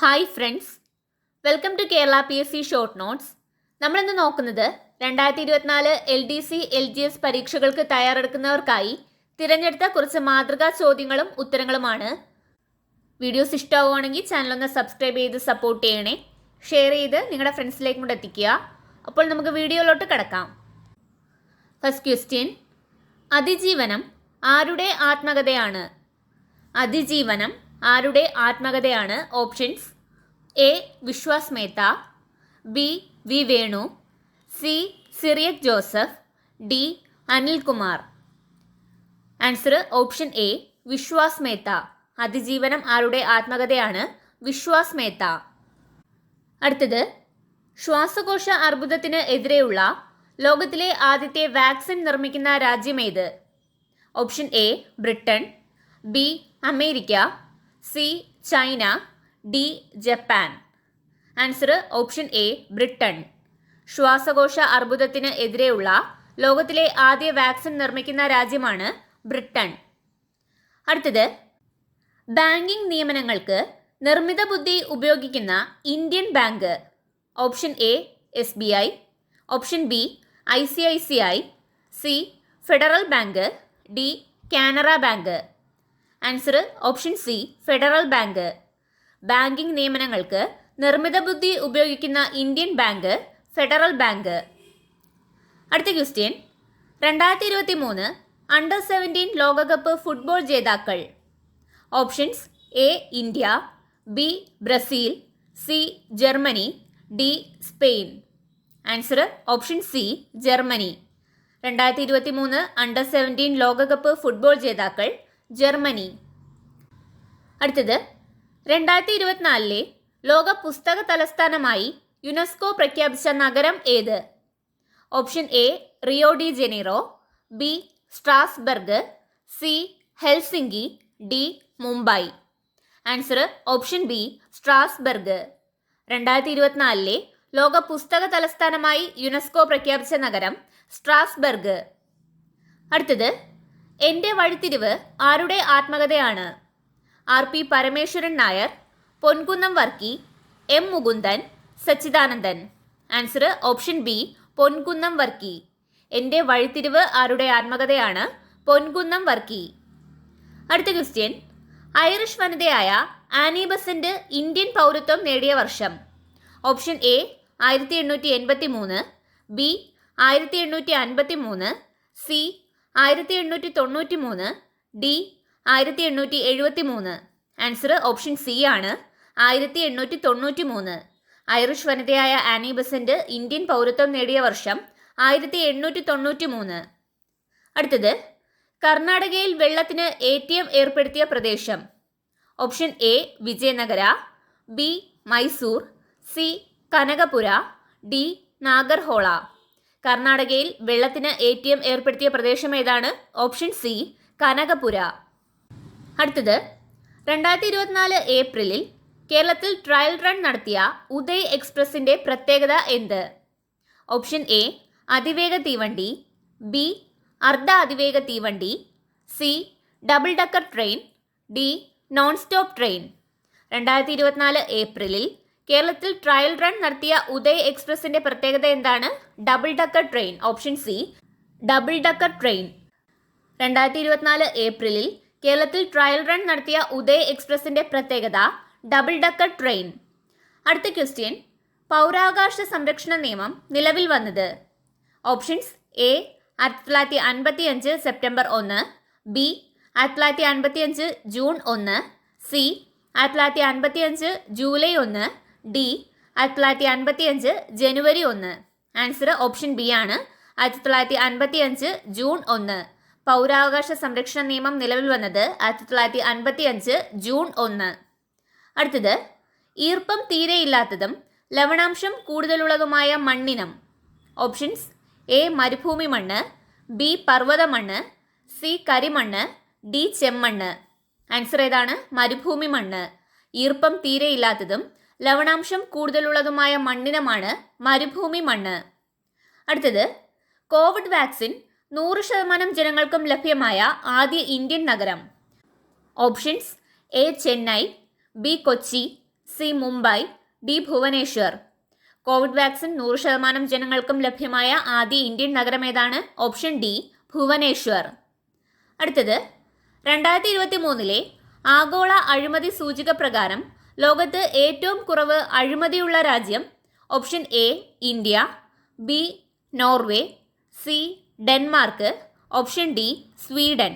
Hi friends welcome to Kerala P S C short notes നമ്മളിന്ന് നോക്കുന്നത് രണ്ടായിരത്തി ഇരുപത്തിനാല് L D C L G S പരീക്ഷകൾക്ക് തയ്യാറെടുക്കുന്നവർക്കായി തിരഞ്ഞെടുത്ത കുറച്ച് മാതൃകാ ചോദ്യങ്ങളും ഉത്തരങ്ങളുമാണ്. വീഡിയോസ് ഇഷ്ടമാവുകയാണെങ്കിൽ ചാനലൊന്ന് സബ്സ്ക്രൈബ് ചെയ്ത് സപ്പോർട്ട് ചെയ്യണേ. ഷെയർ ചെയ്ത് നിങ്ങളുടെ ഫ്രണ്ട്സിലേക്കും കൂടെ എത്തിക്കുക. അപ്പോൾ നമുക്ക് വീഡിയോയിലോട്ട് കിടക്കാം. ഫസ്റ്റ് ക്വസ്റ്റ്യൻ അതിജീവനം ആരുടെ ആത്മകഥയാണ്? അതിജീവനം ആരുടെ ആത്മകഥയാണ്? Options A. Vishwas Mehta B. V. Venu C. Cyriac Joseph D. Anilkumar. Answer option A. Vishwas Mehta. Athijeevanam ആരുടെ ആത്മകഥയാണ്? വിശ്വാസ് മേത്ത. അടുത്തത് ശ്വാസകോശ അർബുദത്തിന് എതിരെയുള്ള ലോകത്തിലെ ആദ്യത്തെ വാക്സിൻ നിർമ്മിക്കുന്ന രാജ്യമേത് option A. Britain B. America C China D Japan. Answer option A Britain ശ്വാസകോശ അർബുദത്തിന് എതിരെയുള്ള ലോകത്തിലെ ആദ്യ വാക്സിൻ നിർമ്മിക്കുന്ന രാജ്യമാണ് ബ്രിട്ടൻ അടുത്തത് ബാങ്കിംഗ് നിയമനങ്ങൾക്ക് നിർമ്മിത ബുദ്ധി ഉപയോഗിക്കുന്ന Indian bank. Option A S B I. Option B I C I C I. C federal bank. D Canara bank. Answer option C federal bank banking നിയമനങ്ങൾക്ക് നിർമ്മിത ബുദ്ധി ഉപയോഗിക്കുന്ന ഇന്ത്യൻ ബാങ്ക് ഫെഡറൽ ബാങ്ക് അടുത്ത question രണ്ടായിരത്തി ഇരുപത്തി മൂന്ന് under seventeen ലോകകപ്പ് football ജേതാക്കൾ. Options A India B Brazil C Germany D Spain answer option C Germany രണ്ടായിരത്തി ഇരുപത്തി മൂന്ന് അണ്ടർ സെവന്റീൻ ലോകകപ്പ് ഫുട്ബോൾ ജേതാക്കൾ ജർമ്മനി. അടുത്തത്. രണ്ടായിരത്തി ഇരുപത്തിനാലിലെ ലോക പുസ്തക തലസ്ഥാനമായി യുനെസ്കോ പ്രഖ്യാപിച്ച നഗരം ഏത്? Option A Rio de Janeiro B Strasbourg C Helsinki D Mumbai. Answer option B Strasbourg. രണ്ടായിരത്തി ഇരുപത്തിനാലിലെ ലോക പുസ്തക തലസ്ഥാനമായി യുനെസ്കോ പ്രഖ്യാപിച്ച നഗരം സ്ട്രാസ്ബർഗ്. അടുത്തത്. എന്റെ വഴിത്തിരിവ് ആരുടെ ആത്മകഥയാണ്? R P Parameswaran Nair Ponkunnam Varkey M Mukundan Sachidanandan. Answer option B Ponkunnam Varkey. Ente Vazhithiravu ആരുടെ ആത്മകഥയാണ്? പൊൻകുന്നം വർക്കി. അടുത്ത ക്വസ്റ്റ്യൻ. ഐറിഷ് വനിതയായ ആനി ബസന്റ് ഇന്ത്യൻ പൗരത്വം നേടിയ വർഷം. ഓപ്ഷൻ എ ആയിരത്തി എണ്ണൂറ്റി എൺപത്തി മൂന്ന് ബി ആയിരത്തി എണ്ണൂറ്റി അൻപത്തി മൂന്ന് സി ആയിരത്തി എണ്ണൂറ്റി തൊണ്ണൂറ്റി മൂന്ന് ഡി ആയിരത്തി എണ്ണൂറ്റി എഴുപത്തി മൂന്ന് ആൻസർ ഓപ്ഷൻ സി ആണ്. ആയിരത്തി എണ്ണൂറ്റി തൊണ്ണൂറ്റി മൂന്ന് ഐറിഷ് വനിതയായ ആനി ബസന്റ് ഇന്ത്യൻ പൗരത്വം നേടിയ വർഷം ആയിരത്തി എണ്ണൂറ്റി തൊണ്ണൂറ്റി മൂന്ന് അടുത്തത് കർണാടകയിൽ വെള്ളത്തിന് എ ടി എം ഏർപ്പെടുത്തിയ പ്രദേശം. Option A Vijayanagara. B Mysore. C Kanakapura. D Nagarhole. കർണാടകയിൽ വെള്ളത്തിന് എ ടി എം ഏർപ്പെടുത്തിയ പ്രദേശം ഏതാണ്? Option C Kanakapura. അടുത്തത് രണ്ടായിരത്തി ഇരുപത്തിനാല് ഏപ്രിലിൽ കേരളത്തിൽ ട്രയൽ റൺ നടത്തിയ ഉദയ് എക്സ്പ്രസിന്റെ പ്രത്യേകത എന്ത്? ഓപ്ഷൻ എ അതിവേഗ തീവണ്ടി ബി അർദ്ധ അതിവേഗ തീവണ്ടി C double decker train D non stop train. രണ്ടായിരത്തി ഇരുപത്തിനാല് ഏപ്രിലിൽ കേരളത്തിൽ ട്രയൽ റൺ നടത്തിയ ഉദയ് എക്സ്പ്രസിന്റെ പ്രത്യേകത എന്താണ്? Double decker train option C double decker train രണ്ടായിരത്തി ഇരുപത്തിനാല് ഏപ്രിലിൽ കേരളത്തിൽ ട്രയൽ റൺ നടത്തിയ ഉദയ് എക്സ്പ്രസിന്റെ പ്രത്യേകത ഡബിൾ ഡക്കർ ട്രെയിൻ അടുത്ത ക്വസ്റ്റ്യൻ പൗരാകാശ സംരക്ഷണ നിയമം നിലവിൽ വന്നത്? ഓപ്ഷൻസ് എ ആയിരത്തി തൊള്ളായിരത്തി അൻപത്തി അഞ്ച് സെപ്റ്റംബർ ഒന്ന് ബി ആയിരത്തി തൊള്ളായിരത്തി അൻപത്തി അഞ്ച് ജൂൺ ഒന്ന് സി ആയിരത്തി തൊള്ളായിരത്തി അൻപത്തി അഞ്ച് ജൂലൈ ഒന്ന് ഡി ആയിരത്തി തൊള്ളായിരത്തി അൻപത്തി അഞ്ച് ജനുവരി ഒന്ന്. ആൻസർ ഓപ്ഷൻ ബി ആണ്. ആയിരത്തി തൊള്ളായിരത്തി അൻപത്തി അഞ്ച് ജൂൺ ഒന്ന്. പൗരാവകാശ സംരക്ഷണ നിയമം നിലവിൽ വന്നത് ആയിരത്തി തൊള്ളായിരത്തി അൻപത്തി അഞ്ച് ജൂൺ ഒന്ന്. അടുത്തത് ഈർപ്പം തീരെയില്ലാത്തതും ലവണാംശം കൂടുതലുള്ളതുമായ മണ്ണിനം. ഓപ്ഷൻസ് എ മരുഭൂമി മണ്ണ് ബി പർവത മണ്ണ് സി കരിമണ്ണ് ഡി ചെമ്മണ്ണ്. ആൻസർ ഏതാണ്? മരുഭൂമി മണ്ണ്. ഈർപ്പം തീരെയില്ലാത്തതും ലവണാംശം കൂടുതലുള്ളതുമായ മണ്ണിനമാണ് മരുഭൂമി മണ്ണ്. അടുത്തത് കോവിഡ് വാക്സിൻ നൂറ് ശതമാനം ജനങ്ങൾക്കും ലഭ്യമായ ആദ്യ ഇന്ത്യൻ നഗരം. Options A Chennai B Kochi C Mumbai D Bhubaneswar. Covid vaccine നൂറ് ശതമാനം ജനങ്ങൾക്കും ലഭ്യമായ ആദ്യ ഇന്ത്യൻ നഗരം ഏതാണ്? Option D Bhubaneswar. അടുത്തത് രണ്ടായിരത്തി ഇരുപത്തി മൂന്നിലെ ആഗോള അഴിമതി സൂചിക പ്രകാരം ലോകത്ത് ഏറ്റവും കുറവ് അഴിമതിയുള്ള രാജ്യം option A India B Norway C Denmark option D Sweden.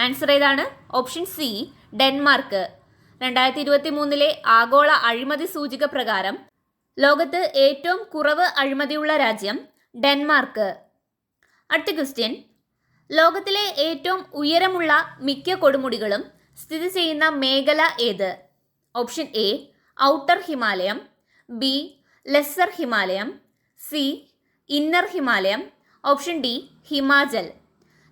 Answer ഏതാണ്? Option C Denmark. രണ്ടായിരത്തി ഇരുപത്തി മൂന്നിലെ ആഗോള അഴിമതി സൂചിക പ്രകാരം ലോകത്ത് ഏറ്റവും കുറവ് അഴിമതിയുള്ള രാജ്യം ഡെൻമാർക്ക്. അടുത്ത ക്വസ്റ്റ്യൻ. ലോകത്തിലെ ഏറ്റവും ഉയരമുള്ള മിക്ക കൊടുമുടികളും സ്ഥിതി ചെയ്യുന്ന മേഖല ഏത്? Option A outer Himalaya B lesser Himalaya C inner Himalaya option D Himachal.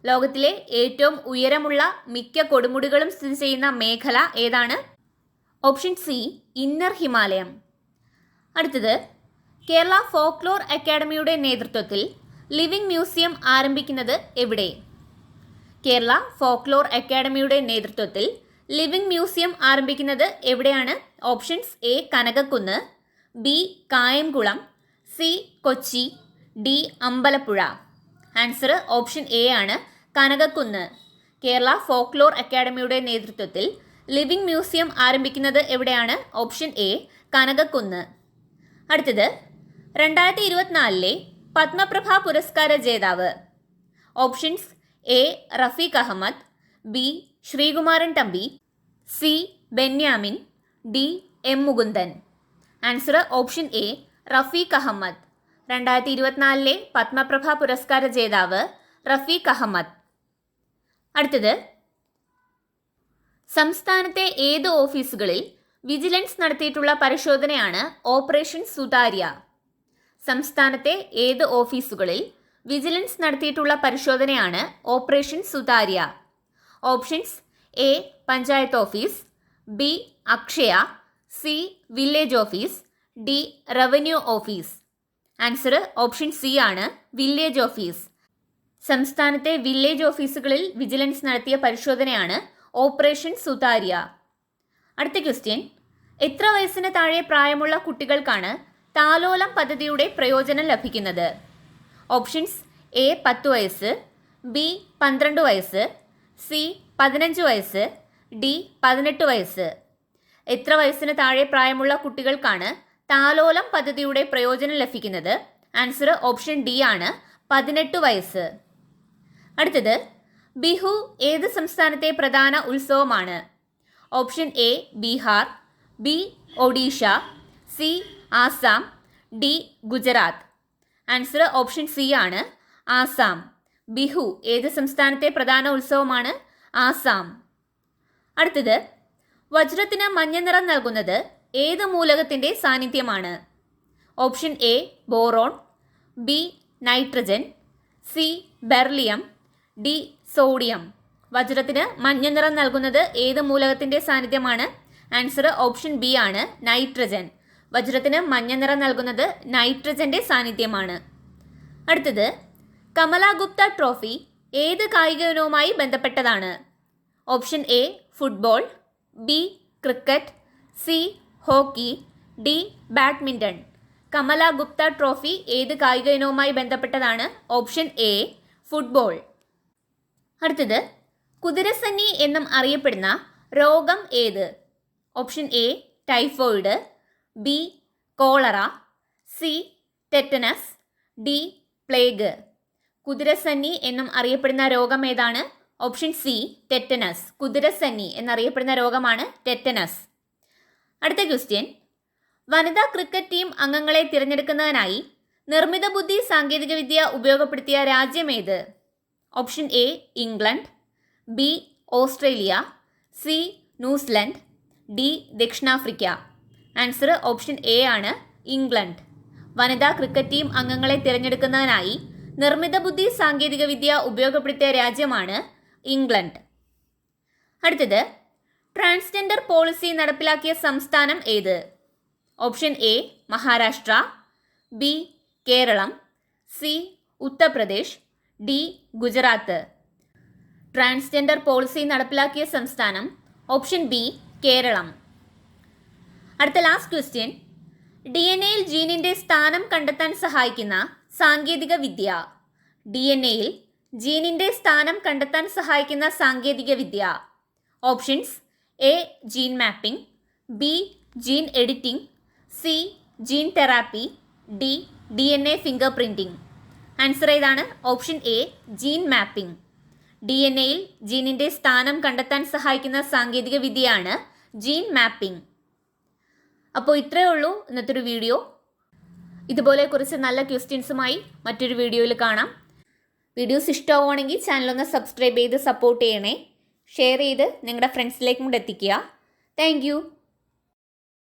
ലോകത്തിലെ ഏറ്റവും ഉയരമുള്ള മിക്ക കൊടുമുടികളും സ്ഥിതി ചെയ്യുന്ന മേഖല ഏതാണ്? Option C inner Himalaya. അടുത്തത് കേരള ഫോക്ലോർ അക്കാദമിയുടെ നേതൃത്വത്തിൽ ലിവിംഗ് മ്യൂസിയം ആരംഭിക്കുന്നത് എവിടെ? കേരള ഫോക്ലോർ അക്കാദമിയുടെ നേതൃത്വത്തിൽ ലിവിംഗ് മ്യൂസിയം ആരംഭിക്കുന്നത് എവിടെയാണ്? Options A Kanakakunnu B Kayamkulam C Kochi D Ambalappuzha. Answer option A ആണ് കനകക്കുന്ന്. കേരള ഫോക്ലോർ അക്കാദമിയുടെ നേതൃത്വത്തിൽ ലിവിംഗ് മ്യൂസിയം ആരംഭിക്കുന്നത് എവിടെയാണ്? Option A Kanakakunnu. അടുത്തത് രണ്ടായിരത്തി ഇരുപത്തിനാലിലെ പത്മപ്രഭ പുരസ്കാര ജേതാവ്. Options A Rafeeq Ahammad B Sreekumaran Thampi C. Benyamin D. M. Mukundan. Answer option A Rafeeq Ahammad. രണ്ടായിരത്തി ഇരുപത്തിനാലിലെ പത്മപ്രഭ പുരസ്കാര ജേതാവ് റഫീഖ് അഹമ്മദ്. അടുത്തത് സംസ്ഥാനത്തെ ഏത് ഓഫീസുകളിൽ വിജിലൻസ് നടത്തിയിട്ടുള്ള പരിശോധനയാണ് ഓപ്പറേഷൻ സുതാര്യ? സംസ്ഥാനത്തെ ഏത് ഓഫീസുകളിൽ വിജിലൻസ് നടത്തിയിട്ടുള്ള പരിശോധനയാണ് operation Sutharya? Options A panchayat office B Akshaya C village office D revenue office. Answer option C ആണ് വില്ലേജ് ഓഫീസ്. സംസ്ഥാനത്തെ വില്ലേജ് ഓഫീസുകളിൽ വിജിലൻസ് നടത്തിയ പരിശോധനയാണ് ഓപ്പറേഷൻ സുതാര്യ. അടുത്ത ക്വസ്റ്റ്യൻ. എത്ര വയസ്സിന് താഴെ പ്രായമുള്ള കുട്ടികൾക്കാണ് താലോലം പദ്ധതിയുടെ പ്രയോജനം ലഭിക്കുന്നത്? ഓപ്ഷൻസ് എ പത്ത് വയസ്സ് ബി പന്ത്രണ്ട് വയസ്സ് സി പതിനഞ്ച് വയസ്സ് ഡി പതിനെട്ട് വയസ്സ്. എത്ര വയസ്സിന് താഴെ പ്രായമുള്ള കുട്ടികൾക്കാണ് താലോലം പദ്ധതിയുടെ പ്രയോജനം ലഭിക്കുന്നത്? ആൻസർ ഓപ്ഷൻ ഡി ആണ് പതിനെട്ട് വയസ്സ്. അടുത്തത് ബിഹു ഏത് സംസ്ഥാനത്തെ പ്രധാന ഉത്സവമാണ്? Option A Bihar B Odisha C Assam D Gujarat. Answer option C ആണ് ആസാം. ബിഹു ഏത് സംസ്ഥാനത്തെ പ്രധാന ഉത്സവമാണ്? ആസാം. അടുത്തത് വജ്രത്തിന് മഞ്ഞ നിറം നൽകുന്നത് ഏത് മൂലകത്തിന്റെ സാന്നിധ്യമാണ്? Option A boron B nitrogen C beryllium D sodium. വജ്രത്തിന് മഞ്ഞ നിറം നൽകുന്നത് ഏത് മൂലകത്തിന്റെ സാന്നിധ്യമാണ്? ആൻസർ ഓപ്ഷൻ ബി ആണ് നൈട്രജൻ. വജ്രത്തിന് മഞ്ഞ നിറം നൽകുന്നത് നൈട്രജന്റെ സാന്നിധ്യമാണ്. അടുത്തത് കമല ഗുപ്ത ട്രോഫി ഏത് കായിക ഇനവുമായി ബന്ധപ്പെട്ടതാണ്? Option A football B cricket C hockey D badminton Kamala Gupta trophy ഏത് കായിക ഇനവുമായി ബന്ധപ്പെട്ടതാണ്? Option A football. അടുത്തത് കുതിരസന്നി എന്നും അറിയപ്പെടുന്ന രോഗം ഏത്? Option A typhoid B cholera C tetanus D plague. കുതിരസന്നി എന്നും അറിയപ്പെടുന്ന രോഗം ഏതാണ്? ഓപ്ഷൻ സി ടെറ്റനസ് കുതിരസന്നി എന്നറിയപ്പെടുന്ന രോഗമാണ് ടെറ്റനസ് അടുത്ത ക്വസ്റ്റ്യൻ. വനിതാ ക്രിക്കറ്റ് ടീം അംഗങ്ങളെ തിരഞ്ഞെടുക്കുന്നതിനായി നിർമ്മിത ബുദ്ധി സാങ്കേതികവിദ്യ ഉപയോഗപ്പെടുത്തിയ രാജ്യമേത് option A England. B Australia. C New Zealand. D ദക്ഷിണാഫ്രിക്ക. ആൻസർ ഓപ്ഷൻ എ ആണ് ഇംഗ്ലണ്ട്. വനിതാ ക്രിക്കറ്റ് ടീം അംഗങ്ങളെ തിരഞ്ഞെടുക്കുന്നതിനായി നിർമ്മിത ബുദ്ധി സാങ്കേതികവിദ്യ ഉപയോഗപ്പെടുത്തിയ രാജ്യമാണ് ഇംഗ്ലണ്ട്. അടുത്തത് ട്രാൻസ്ജെൻഡർ പോളിസി നടപ്പിലാക്കിയ സംസ്ഥാനം ഏത്? Option A Maharashtra B Keralam C Uttar Pradesh D Gujarat. Transgender policy നടപ്പിലാക്കിയ സംസ്ഥാനം ഓപ്ഷൻ ബി കേരളം. അടുത്ത ലാസ്റ്റ് ക്വസ്റ്റ്യൻ ഡി എൻ എയിൽ ജീനിന്റെ സ്ഥാനം കണ്ടെത്താൻ സഹായിക്കുന്ന സാങ്കേതിക വിദ്യ ഡി എൻ എയിൽ ജീനിന്റെ സ്ഥാനം കണ്ടെത്താൻ സഹായിക്കുന്ന സാങ്കേതിക വിദ്യ options A gene mapping B gene editing C gene therapy D D N A finger printing answer ഏതാണ്? Option A gene mapping. D N എയിൽ ജീനിന്റെ സ്ഥാനം കണ്ടെത്താൻ സഹായിക്കുന്ന സാങ്കേതിക വിദ്യയാണ് ജീൻ മാപ്പിംഗ്. അപ്പോൾ ഇത്രയേ ഉള്ളൂ ഇന്നത്തെ ഒരു വീഡിയോ. ഇതുപോലെ കുറച്ച് നല്ല ക്വസ്റ്റ്യൻസുമായി മറ്റൊരു വീഡിയോയിൽ കാണാം. വീഡിയോസ് ഇഷ്ടമാവുകയാണെങ്കിൽ ചാനലൊന്ന് സബ്സ്ക്രൈബ് ചെയ്ത് സപ്പോർട്ട് ചെയ്യണേ. ഷെയർ ചെയ്ത് നിങ്ങളുടെ ഫ്രണ്ട്സിലേക്കും കൂടെ എത്തിക്കുക. താങ്ക്